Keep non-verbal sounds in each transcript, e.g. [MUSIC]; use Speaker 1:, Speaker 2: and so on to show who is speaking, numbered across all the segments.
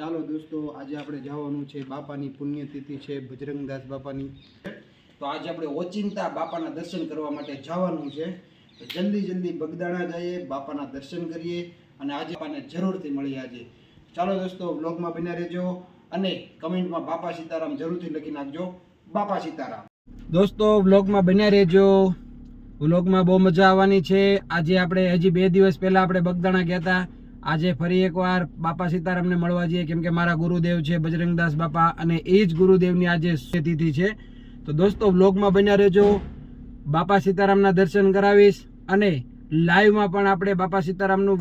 Speaker 1: ચાલો દોસ્તો, આજે આપણે જવાનું છે બાપાની પુણ્યતિથિ છે, બજરંગદાસ બાપાની. તો આજે આપણે ઓચિંતા બાપાના દર્શન કરવા માટે જવાનું છે. તો જલ્દી જલ્દી બગદાણા જઈએ, બાપાના દર્શન કરીએ અને આજે આપણને જરૂરથી મળીએ આજે. ચાલો દોસ્તો બ્લોગમાં બન્યા રહેજો અને કમેન્ટમાં બાપા સીતારામ જરૂરથી લખી નાખજો. બાપા સીતારામ. દોસ્તો બ્લોગમાં બન્યા રહેજો. વ્લોગમાં બહુ મજા આવવાની છે. આજે આપણે હજી બે દિવસ પહેલા આપણે બગદાણા ગયા હતા. આજે ફરી એકવાર બાપા સીતારામને મળવા જઈએ, કેમ કે મારા ગુરુદેવ છે બજરંગદાસ બાપા અને એ જ ગુરુદેવની આજે તિથિ છે. તો દોસ્તો, વ્લોગમાં બન્યા રહેજો. બાપા સીતારામના દર્શન કરાવીશ અને લાઈવમાં પણ આપણે બાપા સીતારામનું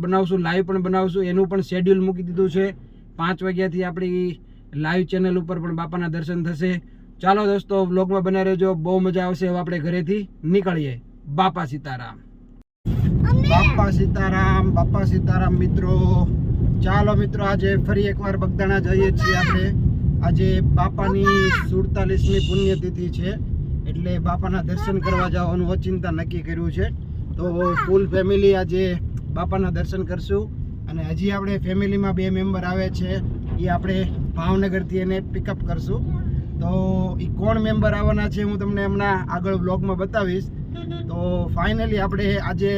Speaker 1: બનાવશું લાઈવ પણ બનાવશું. એનું પણ શેડ્યુલ મૂકી દીધું છે. પાંચ વાગ્યાથી આપણી લાઈવ ચેનલ ઉપર પણ બાપાના દર્શન થશે. ચાલો દોસ્તો, વ્લોગમાં બન્યા રહેજો. બહુ મજા આવશે હવે આપણે ઘરેથી નીકળીએ. બાપા સીતારામ. બાપા સીતારામ બાપા સીતારામ મિત્રો. ચાલો મિત્રો આજે ફરી એકવાર બગદાણા જઈએ છીએ આપણે. આજે બાપાની સુડતાલીસમી પુણ્યતિથિ છે. એટલે બાપાના દર્શન કરવા જવાનું અચિંતા નક્કી કર્યું છે. તો ફૂલ ફેમિલી આજે બાપાના દર્શન કરશું. અને હજી આપણે ફેમિલીમાં બે મેમ્બર આવે છે. એ આપણે ભાવનગરથી એને પિકઅપ કરશું. તો એ કોણ મેમ્બર આવવાના છે હું તમને હમણાં આગળ બ્લોગમાં બતાવીશ. તો ફાઇનલી આપણે આજે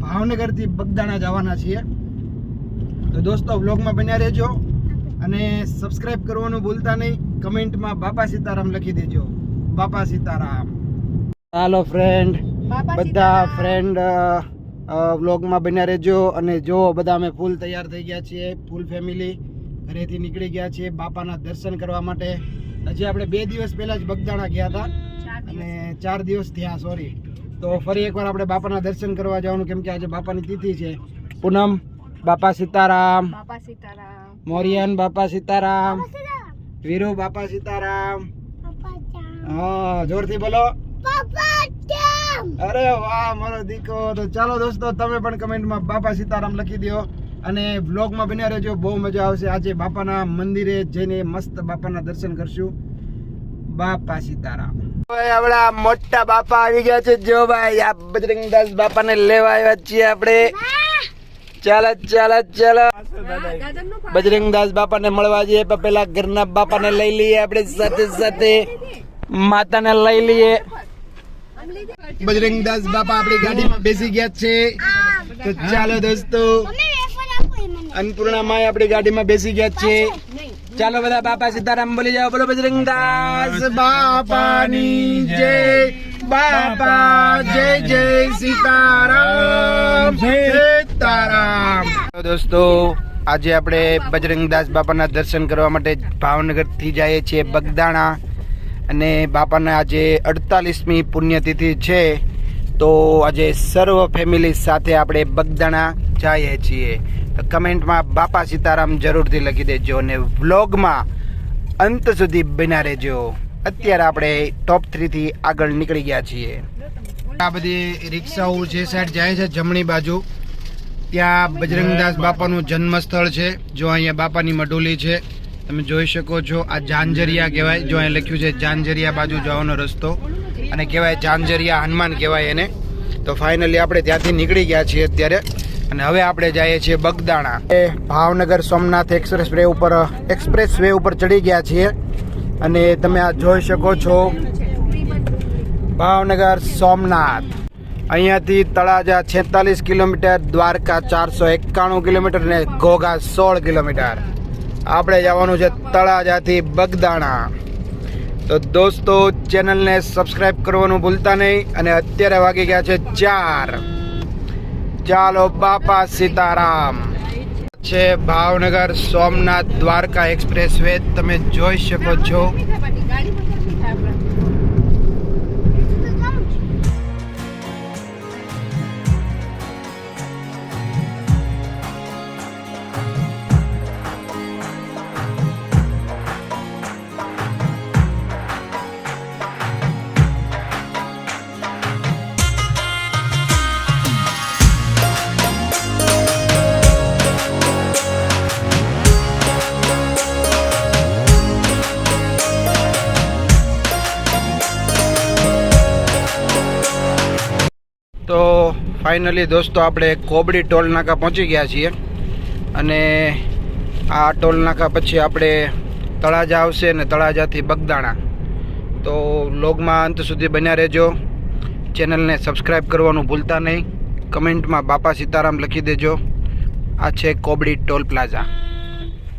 Speaker 1: ભાવનગરથી બગદાણા જવાના છીએ. તો દોસ્તો વ્લોગમાં બન્યા રહેજો અને સબસ્ક્રાઈબ કરવાનું ભૂલતા નહીં. કમેન્ટમાં બાપા સીતારામ લખી દેજો. બાપા સીતારામ. હાલો ફ્રેન્ડ બધા ફ્રેન્ડ વ્લોગમાં બન્યા રહેજો અને જો બધા અમે ફૂલ તૈયાર થઈ ગયા છીએ ફૂલ ફેમિલી ઘરેથી નીકળી ગયા છીએ બાપાના દર્શન કરવા માટે. હજી આપણે બે દિવસ પહેલાં જ બગદાણા ગયા હતા. અને ચાર દિવસ થયા સોરી તો ફરી એકવાર આપણે બાપાના દર્શન કરવા જવાનું કેમ કે આજે બાપાની તિથિ છે. પૂનમ બાપા સીતારામ.
Speaker 2: બાપા સીતારામ.
Speaker 1: મોરિયન બાપા સીતારામ. વીરુ બાપા સીતારામ. હા જોરથી બોલો. અરે વાહ મારો દીકરો. તો ચાલો દોસ્તો તમે પણ કમેન્ટમાં બાપા સીતારામ લખી દો. અને બ્લોગમાં બન્યા રહેજો. બહુ મજા આવશે. આજે બાપાના મંદિરે જઈને મસ્ત બાપાના દર્શન કરશું. બાપા સીતારામ. આપડા મોટા બાપા આવી ગયા છે. જો ભાઈ આ બજરંગદાસ બાપાને લેવા આવ્યા છીએ આપણે. ચાલો ચાલો ચાલો. બજરંગદાસ બાપાને મળવા જઈએ. પણ પેલા ઘરના બાપાને લઈ લઈએ આપણે સાથે સાથે. માતાને લઈ લઈએ. બજરંગદાસ બાપા આપણી ગાડીમાં બેસી ગયા છે. તો ચાલો દોસ્તો. અન્નપૂર્ણા માય આપણી ગાડીમાં બેસી ગયા છે. ચાલો બધા બાપા સીતારામ બોલી જાઓ. બોલો બજરંગદાસ બાપાની જય. બાપા જય જય સીતારામ. સીતારામ. દોસ્તો આજે આપણે બજરંગદાસ બાપાના દર્શન કરવા માટે ભાવનગરથી જઈએ છીએ બગદાણા. અને બાપાના આજે અડતાલીસમી પુણ્યતિથિ છે. તો આજે સર્વ ફેમિલી સાથે આપણે બગદાણા જઈએ છીએ. કમેન્ટમાં બાપા સીતારામ જરૂરથી લખી દેજો અને વ્લોગમાં અંત સુધી બન્યા રહેજો. અત્યારે આપણે ટોપ થ્રીથી આગળ નીકળી ગયા છીએ. આ બધી રિક્ષાઓ જે સાઈડ જાય છે જમણી બાજુ, ત્યાં બજરંગદાસ બાપાનું જન્મસ્થળ છે, જો અહીંયા બાપાની મઢોલી છે, તમે જોઈ શકો છો, આ જાંજરિયા કહેવાય, જો અહીં લખ્યું છે, જાંજરિયા બાજુ જવાનો રસ્તો, અને કહેવાય જાંજરિયા હનુમાન કહેવાય એને. તો ફાઇનલી આપણે ત્યાંથી નીકળી ગયા છીએ અત્યારે. અને હવે આપણે જઈએ છીએ બગદાણા. એ ભાવનગર સોમનાથ એક્સપ્રેસ વે ઉપર, એક્સપ્રેસ વે ઉપર ચડી ગયા છીએ. અને તમે આ જોઈ શકો છો ભાવનગર સોમનાથ. અહીંયાથી તળાજા છેતાલીસ કિલોમીટર, દ્વારકા ચારસો એકાણું કિલોમીટર ને ઘોઘા સોળ કિલોમીટર. આપણે જવાનું છે તળાજાથી બગદાણા. તો દોસ્તો, ચેનલને સબસ્ક્રાઈબ કરવાનું ભૂલતા નહીં અને અત્યારે વાગી ગયા છે ચાર. ચાલો બાપા સીતારામ. છે ભાવનગર સોમનાથ દ્વારકા એક્સપ્રેસ વે તમે જોઈ શકો છો. તો ફાઇનલી દોસ્તો આપણે કોબડી ટોલ નાકા પહોંચી ગયા છીએ. અને આ ટોલ નાકા પછી આપણે તળાજા આવશે અને તળાજાથી બગદાણા. તો લોગમાં અંત સુધી બન્યા રહેજો. ચેનલને સબસ્ક્રાઈબ કરવાનું ભૂલતા નહીં. કમેન્ટમાં બાપા સીતારામ લખી દેજો. આ છે કોબડી ટોલ પ્લાઝા.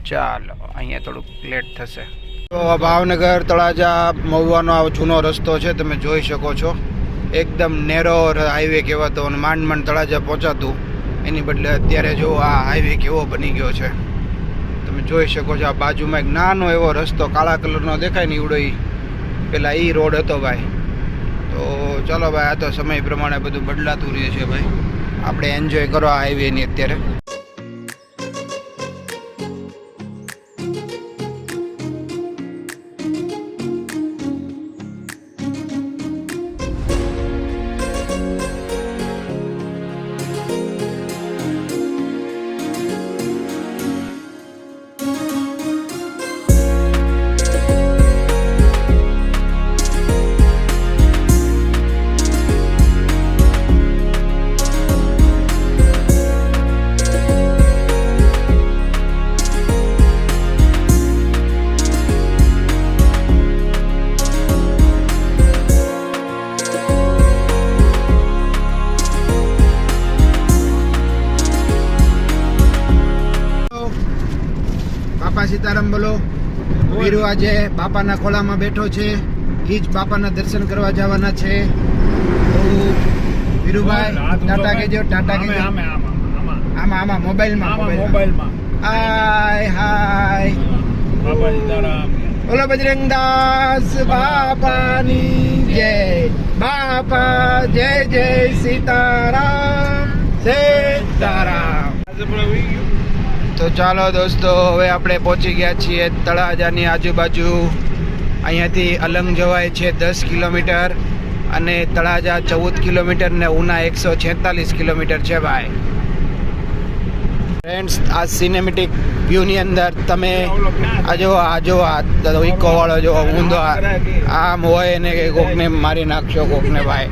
Speaker 1: ચાલો, અહીંયા થોડુંક લેટ થશે. તો ભાવનગર, તળાજા, મહુવાનો આ જૂનો રસ્તો છે, તમે જોઈ શકો છો. એકદમ નેરો હાઈવે કહેવાતો અને માંડ માંડ તળાજા પહોંચાતું. એની બદલે અત્યારે જો આ હાઈવે કેવો બની ગયો છે. તમે જોઈ શકો છો આ બાજુમાં એક નાનો એવો રસ્તો કાળા કલરનો દેખાય ને ઈવડો પેલા એ રોડ હતો ભાઈ. તો ચાલો ભાઈ, આ તો સમય પ્રમાણે બધું બદલાતું રહે છે ભાઈ. આપણે એન્જોય કરો આ હાઈવેની અત્યારે. આજે બાપાના ખોળામાં બેઠો છે. એ જ બાપાના દર્શન કરવા જવાના છે. વીરુભાઈ ટાટા કેજો ટાટા કેજો આમાં આમાં મોબાઈલમાં મોબાઈલમાં. હાય હાય. બોલો બજરંગદાસ બાપાની જય. બાપા જય જય સીતારામ સીતારામ. તો ચાલો દોસ્તો, હવે આપણે પહોંચી ગયા છીએ તળાજાની આજુબાજુ. અહીંયાથી અલંગ જવાય છે દસ કિલોમીટર અને તળાજા ચૌદ કિલોમીટર ને ઉના એકસો છેતાલીસ કિલોમીટર છે ભાઈ. ફ્રેન્ડ્સ આ સિનેમેટિક વ્યૂની અંદર તમે આ જો આ જો, આ ઇકો વાળો જો ઊંધો આમ હોય ને કે કોકને મારી નાખશો કોકને ભાઈ.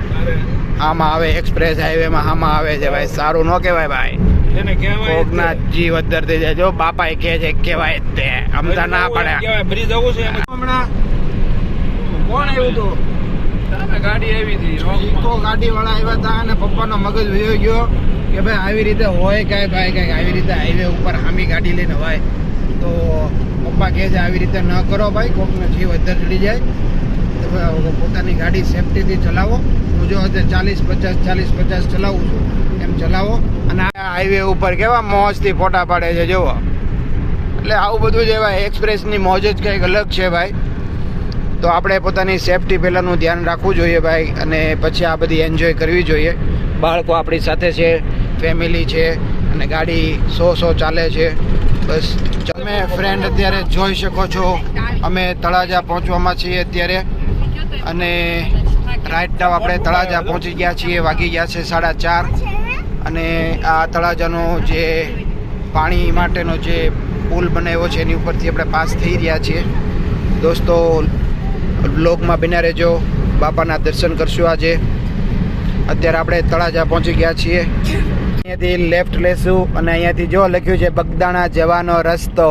Speaker 1: આમાં આવે એક્સપ્રેસ હાઈવેમાં આમાં આવે છે ભાઈ. સારું ન કહેવાય ભાઈ. કોકના જીવ અદ્દર થઈ જાય. જો બાપા એ કહે છે કહેવાય તે. અમતા ના પડે. હમણાં કોણ આવ્યું હતું
Speaker 2: ગાડી આવી હતી
Speaker 1: ઇકો ગાડી વાળા આવ્યા હતા અને પપ્પાનો મગજ વયો ગયો કે ભાઈ આવી રીતે હોય કાંઈ ભાઈ કાંઈક આવી રીતે હાઈવે ઉપર હામી ગાડી લઈને હોય. તો પપ્પા કહે છે આવી રીતે ન કરો ભાઈ કોકનો જીવ અદ્દર ચડી જાય. પોતાની ગાડી સેફટીથી ચલાવો. હું જો અત્યારે ચાલીસ પચાસ ચાલીસ પચાસ ચલાવું છું. એમ ચલાવો. અને હાઈવે ઉપર કેવા મોજથી ફોટા પાડે છે, જુઓ. એટલે આવું બધું જ એક્સપ્રેસની મોજ જ કંઈક અલગ છે ભાઈ. તો આપણે પોતાની સેફટી પહેલાંનું ધ્યાન રાખવું જોઈએ ભાઈ, અને પછી આ બધી એન્જોય કરવી જોઈએ. બાળકો આપણી સાથે છે ફેમિલી છે, અને ગાડી સો સો ચાલે છે. બસ, તમે ફ્રેન્ડ અત્યારે જોઈ શકો છો, અમે તળાજા પહોંચવામાં છીએ અત્યારે. અને રાઈટ નાવ આપણે તળાજા પહોંચી ગયા છીએ, વાગી ગયા છે સાડા ચાર. અને આ તળાજાનો જે પાણી માટેનો જે પુલ બનાવ્યો છે, એની ઉપરથી આપણે પાસ થઈ રહ્યા છીએ. દોસ્તો બ્લોગમાં બિના રહેજો. બાપાના દર્શન કરશું આજે. અત્યારે આપણે તળાજા પહોંચી ગયા છીએ. અહીંયાથી લેફ્ટ લેશું અને અહીંયાથી જો લખ્યું છે, બગદાણા જવાનો રસ્તો.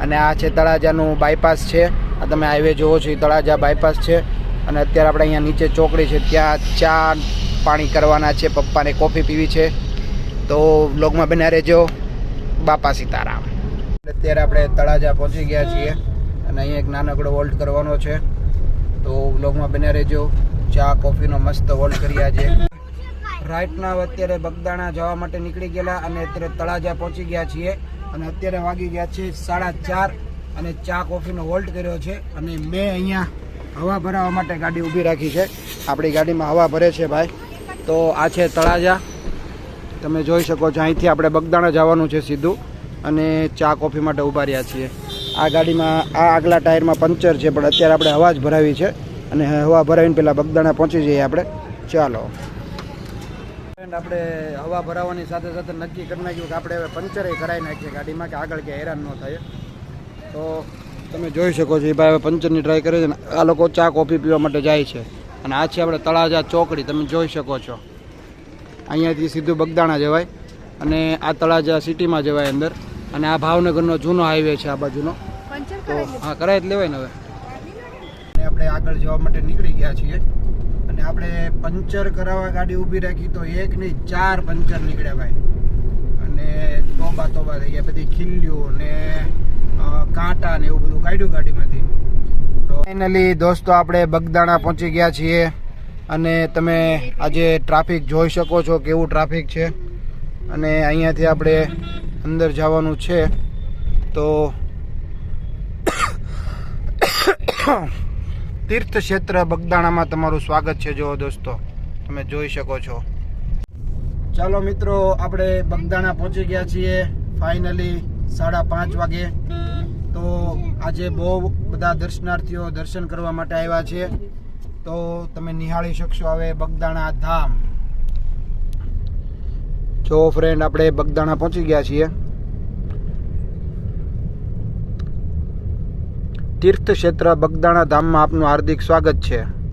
Speaker 1: અને આ છે તળાજાનું બાયપાસ છે. આ તમે હાઈવે જોવો છો, એ તળાજા બાયપાસ છે. અને અત્યારે આપણે અહીંયા નીચે ચોકડી છે, ત્યાં ચા પાણી કરવાના છે, પપ્પાને કોફી પીવી છે. તો બ્લોગમાં બન્યા રહેજો. બાપા સીતારામ. અત્યારે આપણે તળાજા પહોંચી ગયા છીએ અને અહીંયા એક નાનકડો વોલ્ટ કરવાનો છે. તો બ્લોગમાં બન્યા રહેજો. ચા, કોફીનો મસ્ત વોલ્ટ કરી આજે. રાઈટના અત્યારે બગદાણા જવા માટે નીકળી ગયેલા અને અત્યારે તળાજા પહોંચી ગયા છીએ. અને અત્યારે વાગી ગયા છે સાડા ચાર અને ચા, કોફીનો વોલ્ટ કર્યો છે અને મેં અહીંયા હવા ભરાવા માટે ગાડી ઊભી રાખી છે. આપણી ગાડીમાં હવા ભરે છે ભાઈ. તો આ છે તળાજા. તમે જોઈ શકો છો, અહીંથી આપણે બગદાણા જવાનું છે સીધું અને ચા કોફી માટે ઊભા રહ્યા છીએ. આ ગાડીમાં, આ આગલા ટાયરમાં પંચર છે, પણ અત્યારે આપણે હવા જ ભરાવી છે અને હવા ભરાવીને પહેલાં બગદાણા પહોંચી જઈએ આપણે. ચાલો. આપણે હવા ભરાવાની સાથે સાથે નક્કી કરી નાખ્યું કે આપણે હવે પંચરે કરાવી નાખીએ ગાડીમાં કે આગળ ક્યાં હેરાન ન થાય. તો તમે જોઈ શકો છો, એ ભાઈ હવે પંચરની ટ્રાય કરે છે ને, આ લોકો ચા કોફી પીવા માટે જાય છે. અને આ છે આપણે તળાજા ચોકડી તમે જોઈ શકો છો. અહીંયાથી સીધું બગદાણા જવાય અને આ તળાજા સિટીમાં જવાય અંદર. અને આ ભાવનગરનો જૂનો હાઈવે છે આ બાજુનો. તો હા કરાય જ લેવાય ને હવે. અને આપણે આગળ જવા માટે નીકળી ગયા છીએ. અને આપણે પંચર કરાવવા ગાડી ઊભી રાખી તો એક નહીં ચાર પંચર નીકળ્યા ભાઈ. અને તોબા તોબા થઈ ગયા. બધી ખીલ્લીઓ ને કાંટા ને એવું બધું કાઢ્યું ગાડીમાંથી. ફાઇનલી દોસ્તો, આપણે બગદાણા પહોંચી ગયા છીએ અને તમે આજે ટ્રાફિક જોઈ શકો છો કેવું ટ્રાફિક છે. અને અહીંયાથી આપણે અંદર જવાનું છે. તો [COUGHS] તીર્થ ક્ષેત્ર બગદાણામાં તમારું સ્વાગત છે. જો દોસ્તો, તમે જોઈ શકો છો. ચાલો મિત્રો, આપણે બગદાણા પહોંચી ગયા છીએ. ફાઇનલી સાડા પાંચ વાગે. તો આજે બહુ બધા દર્શનાર્થીઓ દર્શન કરવા માટે આવ્યા છે. તો તમે નિહાળી શકશો હવે બગદાણા ધામ. જો ફ્રેન્ડ આપણે બગદાણા પહોંચી ગયા છીએ. તીર્થ ક્ષેત્ર બગદાણા ધામમાં આપનું હાર્દિક સ્વાગત છે.